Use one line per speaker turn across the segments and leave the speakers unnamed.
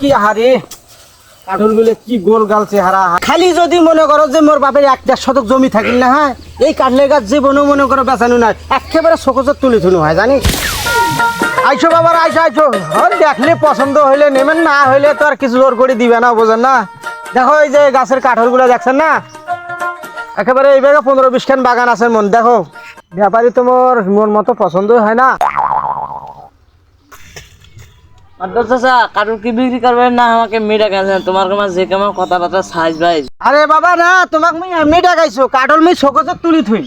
কি হারে গুলো কি গোল গাল চেহারা খালি যদি মনে করো যে মোর বাপের এক দেড় শতক জমি থাকিল না হ্যাঁ? এই গাছ মনে করো বেচানো একেবারে তুলে থুনু হয় আইসো বাবার আইসো আইসো। দেখলে পছন্দ হইলে নেবেন, না হইলে তো আর কিছু জোর করে দিবে না, বোঝেন না? দেখো এই যে গাছের কাঠলগুলো দেখছেন না? একেবারে এই জায়গায় পনেরো বিশ খান বাগান আছে মন, দেখো। ব্যাপারী তোমার মন মতো পছন্দই হয় না।
মাদ্রাস চাচা কার্টুন কি বিক্রি করবেন না আমাকে মেয়েটা গেছেন তোমার কাছে যে কেমন কথাবার্তা সাইজ ভাই
আরে বাবা না তোমাক মুই এমনি ডাকাইছো। কাঠল মুই সকজত তুলি থুই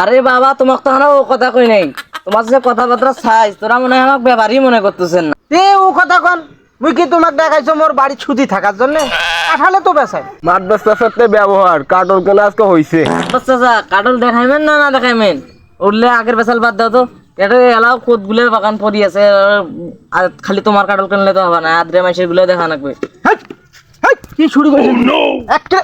আরে বাবা তোমাকে তো ও কথা কই নাই। তোমার যে কথাবার্তা সাইজ তোরা মনে হয় আমাকে ব্যাপারই মনে করতেছেন না।
তে ও কথা কন। মুই কি তোমাক দেখাইছো মোর বাড়ি ছুটি থাকার জন্য? কাঠালে তো বেসাই
মাদ্রাসার সাথে ব্যবহার কাটল কেন আজকে হইছে?
মাদ্রাস চাচা কাটল দেখাইবেন না না দেখাইবেন? উঠলে আগের বেসাল বাদ দাও তো। এটা এলাও কোদ গুলের বাগান পড়ি আছে আর খালি তোমার কাটল কিনলে তো হবে না আদ্রে মাসেরগুলো দেখা
হেই, কি শুরু করেছিস একটা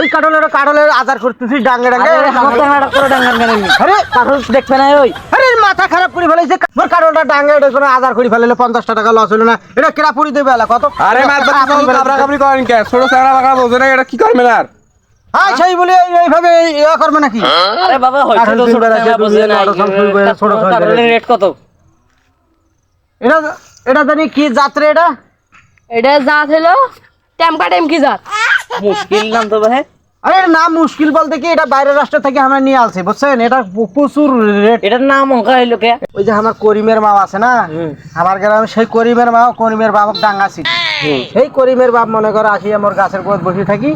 ওই কাঠলের কাঠলের আদার করতেছিস ডাঙ্গে ডাঙ্গে
আরে আমার তো হাড়া করে ডাঙ্গার কেন
আরে
কাটল দেখবে না ওই
আরে মাথা খারাপ করে ফেলাইছে। মোর কাঠলটা ডাঙ্গে এটা কোনো আদার করে ফেলাইলে পঞ্চাশটা টাকা লস হলো না। এটা কেরা পুরি দেবে এলা কত
আরে মাদ্রাসা কাবরা কাবরি করেন কে ছোট বোঝে না এটা কি করবেন আর
হ্যাঁ সেই বলে এইভাবে ইয়া করবে নাকি?
আরে বাবা হয়তো তো ছোট টাকা
সে
না
ছোট
কাটলের রেট কত?
এটা এটা জানি কি যাত্রা এটা?
এটা জাত হলো টেমকা টেমকি জাত।
মুশকিল নাম তো ভাই।
আরে নাম মুশকিল বলতে কি এটা বাইরের রাষ্ট্র থেকে আমরা নিয়ে আসছি বুঝছেন? এটা প্রচুর রেট।
এটার নাম অঙ্কা হইল কে?
ওই যে আমার করিমের মা আছে না? আমার গ্রামে সেই করিমের মা করিমের বাবক ডাঙ্গাছি সেই করিমের বাপ মনে করে আসি আমার গাছের পর বসে থাকি।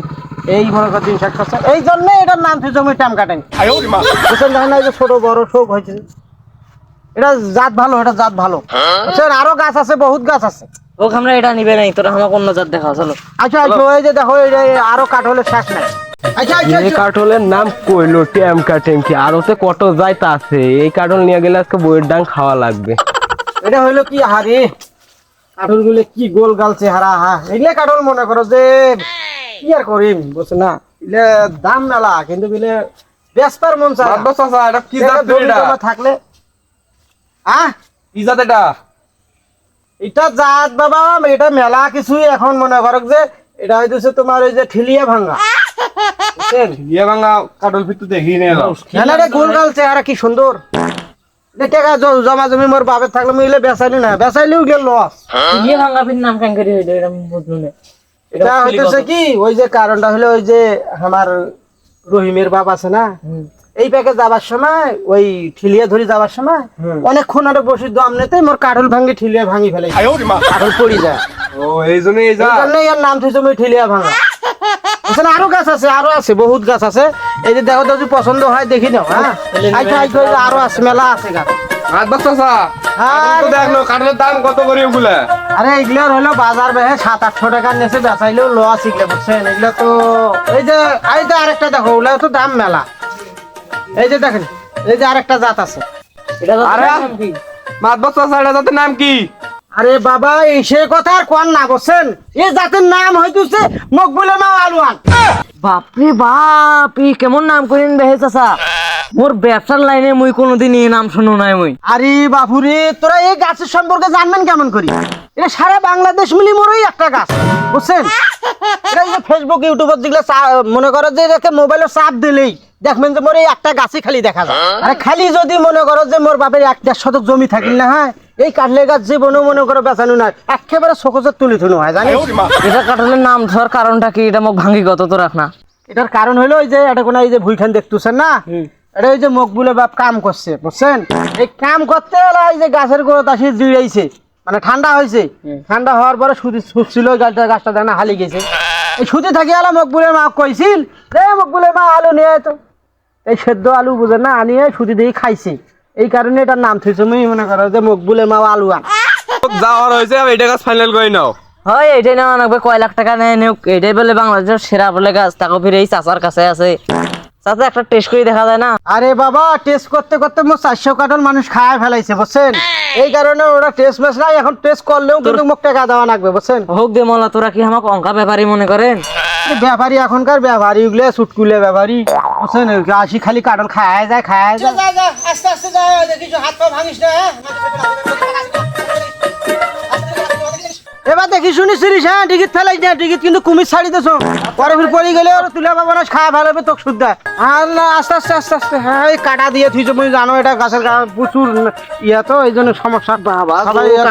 এই মনে কর দিন ষাট খরচা এই জন্য এটার নাম থেকে জমি টাম কাটেন বুঝছেন দেখেন না এই যে ছোট বড় শোক হয়েছে। এটা জাত ভালো এটা জাত ভালো। বুঝছেন আরও গাছ আছে বহুত গাছ আছে।
ও আমরা এটা নিবে নাই তোরা আমাকে অন্য জাত দেখা চলো।
আচ্ছা আচ্ছা ওই যে দেখো এই যে আরও কাঠলের শেষ নাই। আচ্ছা আচ্ছা
এই
আচ্ছা।
কাঠলের নাম কইলো টেমকা টেমকি আর ওতে কত যাইত আছে? এই কাঠল নিয়ে গেলে আজকে বইয়ের ডাং খাওয়া লাগবে।
এটা হইল কি হারে কাঠলগুলো কি গোল গাল চেহারা হা। এগুলো কাঠল মনে করো যে কি আর করিম? বুঝছ না দাম মেলা কিন্তু বিলে বেসপার মন চায় না।
এটা কি জাত এটা
থাকলে আহ
কি জাত এটা?
এটা জাত বাবা এটা মেলা কিছুই এখন মনে করো যে এটা হইতেছে তোমার ওই যে ঠিলিয়া বুঝছেন?
ইয়ে ভাঙা কাঠল ফিটু দেখি এলাম।
মেলা রে চেহারা কি সুন্দর? টাকা জমা জমি মোর বাপের থাকলে মিলে বেচাইলি না বেচাইলেও গেল লস
ইয়ে ভাঙা ফির নাম কেন করে হইল এটা আমি বুঝলু না।
এটা হইতেছে কি ওই যে কারণটা হলো ওই যে আমার রহিমের বাপ আছে না এই প্যাকে যাবার সময় ওই ঠিলিয়া ধরে যাবার সময় অনেকক্ষণ আরে বসে দম নেতে মোর কাঠল ভাঙ্গি ঠিলিয়া ভাঙি ফেলে কাঠল পড়ি যায়।
ও এই জন্য এই
জন্য এর নাম থেকে তুমি ঠিলিয়া ভাঙা এখানে আরও গাছ আছে আরও আছে বহুত গাছ আছে। এই যে দেখো যদি পছন্দ হয় দেখি নাও হ্যাঁ? আচ্ছা আচ্ছা ওই যে আরও আছে মেলা আছে গাছ।
মাদ্রাসা
আর
দেখল কাঠের দাম কত করে ওগুলা
আরে এগুলোর হলো বাজার বেহে সাত আটশো টাকার নেছে বেচাইলেও লস এগুলো বুঝছেন? এগুলো তো এই যে এই যে আরেকটা দেখো ওগুলো তো দাম মেলা। এই যে দেখেন এই যে আরেকটা জাত আছে।
এটা
আরে
কি?
মাদ্রাসা এটা জাতের নাম কি?
আরে বাবা এই সে কথা আর কোন না বুঝছেন এ জাতের নাম হইতেছে মকবুলে মা আলুয়ান
বাপরে বাপ ই কেমন নাম করেন বেহে চাচা? মোর ব্যবসার লাইনে মুই কোনোদিন এই নাম শুনো নাই মুই।
আরে বাপুরে তোরা এই গাছের সম্পর্কে জানবেন কেমন করি? এটা সারা বাংলাদেশ মিলি মোরই একটা গাছ বুঝছেন? এটা যে ফেসবুক ইউটিউবের যেগুলো মনে করো যে এটাকে মোবাইলে চাপ দিলেই দেখবেন যে মোর এই একটা গাছই খালি দেখা যায়। আরে খালি যদি মনে করো যে মোর বাপের এক দেড় শতক জমি থাকিল না হ্যাঁ? এই কাটলে গাছ জীবনেও মনে করো বেচানো না একেবারে সকজে তুলি তুলে হয় জানি
এটা কাটলের নাম ধর কারণটা কি? এটা মোক ভাঙ্গি গত তো রাখ না
এটার কারণ হলো ওই যে এটা কোনো এই যে ভুইখান দেখতেছেন না? এটা ওই যে মকবুলে বাপ কাম করছে বুঝছেন? এই কাম করতে গেলে এই যে গাছের গোড়াতে আসি জিড়াইছে মানে ঠান্ডা হয়েছে। ঠান্ডা হওয়ার পরে সুতি ছুটছিল গাছটা গাছটা দানা হালি গেছে। এই সুতি থাকি আলো মকবুলের মা কইছিল রে মকবুলের মা আলু নিয়ে তো। এই সেদ্ধ আলু বুঝে না আনিয়ে সুতি দিয়ে খাইছে। এই কারণে এটার নাম থইছে মনে করো যে মকবুলের মা আলু আন
যাওয়ার হয়েছে এটা গাছ ফাইনাল করে নাও।
হয় এটাই লাগবে কয় লাখ টাকা নেয় নিউক। এটাই বলে বাংলাদেশের সেরা বলে গাছ তাকে ফিরে এই চাচার কাছে আছে। চাচা একটা টেস্ট করে দেখা যায় না?
আরে বাবা টেস্ট করতে করতে মোট চারশো কার্টন মানুষ খায় ফেলাইছে বুঝছেন? এই কারণে ওরা টেস্ট মেস নাই এখন টেস্ট করলেও কিন্তু মুখ টাকা দেওয়া লাগবে বুঝছেন?
হোক দে মলা তোরা কি আমাকে অঙ্কা ব্যাপারী মনে করেন?
ব্যাপারী এখনকার ব্যাপারী গুলো সুটকুলে ব্যাপারী। বুঝছেন? আসি খালি কার্টন খায় যায় খায়। যায় আস্তে আস্তে যায় দেখিস হাত পা ভাঙিস না দেখি শুনি সিরিস হ্যাঁ? টিকিট ফেলাই না টিকিট কিন্তু কুমির ছাড়ি দেছো পরে ফির পড়ে গেলে ওরা তুলে পাবো না খাওয়া ভালো হবে তোকে শুদ্ধা আর না আস্তে আস্তে আস্তে আস্তে হ্যাঁ এই কাটা দিয়ে থুইছো তুমি জানো এটা গাছের প্রচুর ইয়া তো এই জন্য সমস্যা। বাবা ইয়া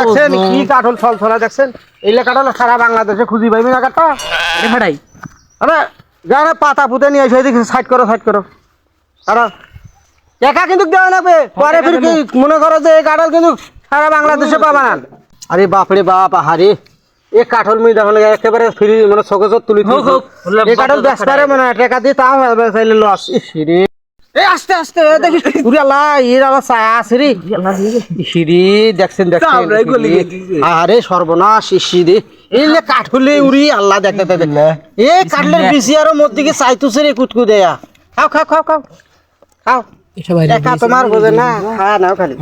দেখছেন? কি কাঠল ফল ছলা দেখছেন? এইলে কাঠল সারা বাংলাদেশে খুঁজি পাইবি না কাঠটা
ফাটাই
আরে যারা পাতা পুঁতে নিয়ে এসে এদিকে সাইড করো সাইড করো। আর একা কিন্তু দেওয়া লাগবে পরে ফির কি মনে করো যে এই কাঠল কিন্তু সারা বাংলাদেশে পাবা না? আরে বাপরে বাপ আহারে। এ কাঠল মুই দেখো না একেবারে ফ্রি মানে চোখে তুলি
হোক,
কাঠল
বাপরে
ব্যস্ত রে মানে টাকা দিয়ে তাও চাইলে লস। ইসিরে এ আস্তে আস্তে এ দেখি উরে আল্লাহ এর আল্লাহ ছায়া আছে রে। ইসিরে দেখছেন দেখছেন আরে সর্বনাশ ইসিরে এইলে কাঠলে উড়ি আল্লাহ দেখতে দেখতে। এ কাঠলের বিসি আরও মধ্যে দিকে চাইতুছে রে কুটকু দেয়া। খাও খাও খাও খাও। খাও। তোমার বোঝে না নাও খালি।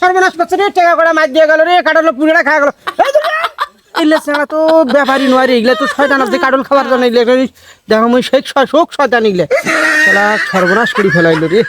সর্বনাশ করছে রে টাকা করে মার দিয়ে গেল রে কাটল পুরোটা খাওয়া গেল। এগুলো ছাড়া তো ব্যাপারই নয় রে এগুলো তো শয়তান আছে কাটল খাবার জন্য এগুলো দেখো মুই সেই শোক শয়তান এগুলো সর্বনাশ করে ফেলাইলো রে।